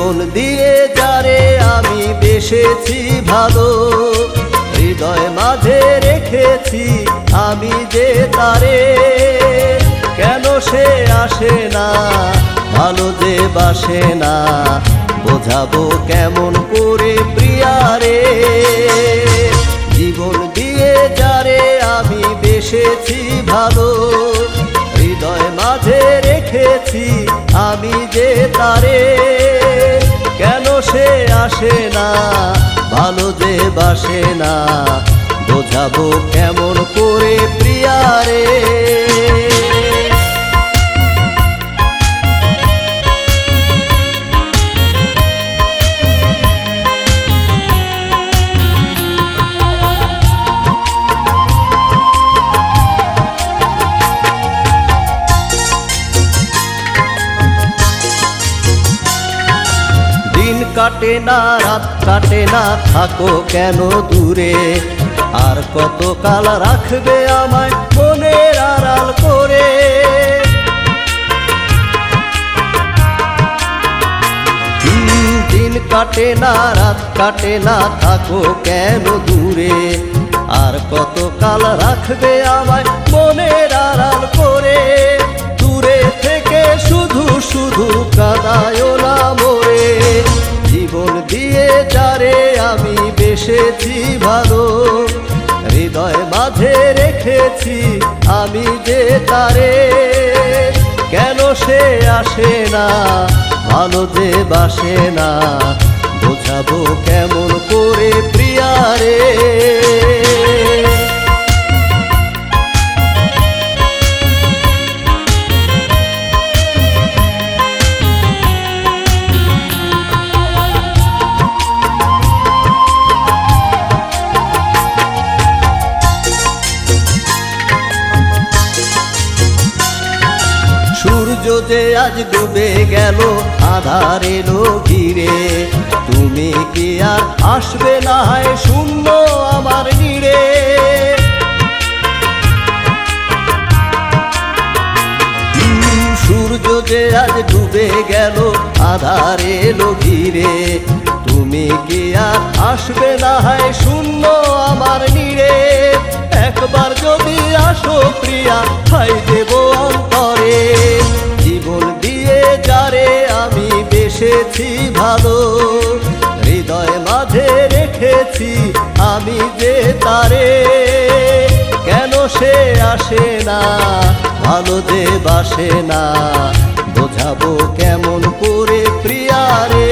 জীবন দিয়ে যারে আমি বেসেছি ভালো, হৃদয় মাঝে রেখেছি আমি যে তারে। কেন সে আসে না? ভালো যে বাসে না, বোঝাবো কেমন করে প্রিয়ারে জীবন দিয়ে যারে আমি বেসেছি ভালো, হৃদয় মাঝে রেখেছি আমি যে তারে। আসে না ভালো যে বাসে না বোঝাবো কেমন করে প্রিয়ারে কাটে না, রাত কাটে না, থাকো কেন দূরে? আর কত কাল রাখবে আমায় মনের আড়াল করে? দিন কাটে না, রাত কাটে না, থাকো কেন দূরে? আর কত কাল রাখবে আমায় মনের আড়াল করে? দূরে থেকে শুধু শুধু কাদায় বেসেছি ভালো, হৃদয় মাঝে রেখেছি আমি যে তারে। কেন সে আসে না? ভালো যে বাসে না? বোঝাবো কেমন সূর্য যে আজ ডুবে গেল আধার এলো ঘিরে। তুমি কি আর আসবে না হয় শূন্য আমার নিড়ে। হুম, সূর্য যে আজ ডুবে গেল আধার এলো ঘিরে। তুমি কি আর আসবে না হয় শূন্য আমার নিড়ে। একবার যদি আসো প্রিয়া খাই দেব অন্তরে। বেসেছি ভালো, হৃদয় মাঝে রেখেছি আমি যে তারে। কেন সে আসে না? ভালো যে বাসে না, বোঝাবো কেমন করে প্রিয়ারে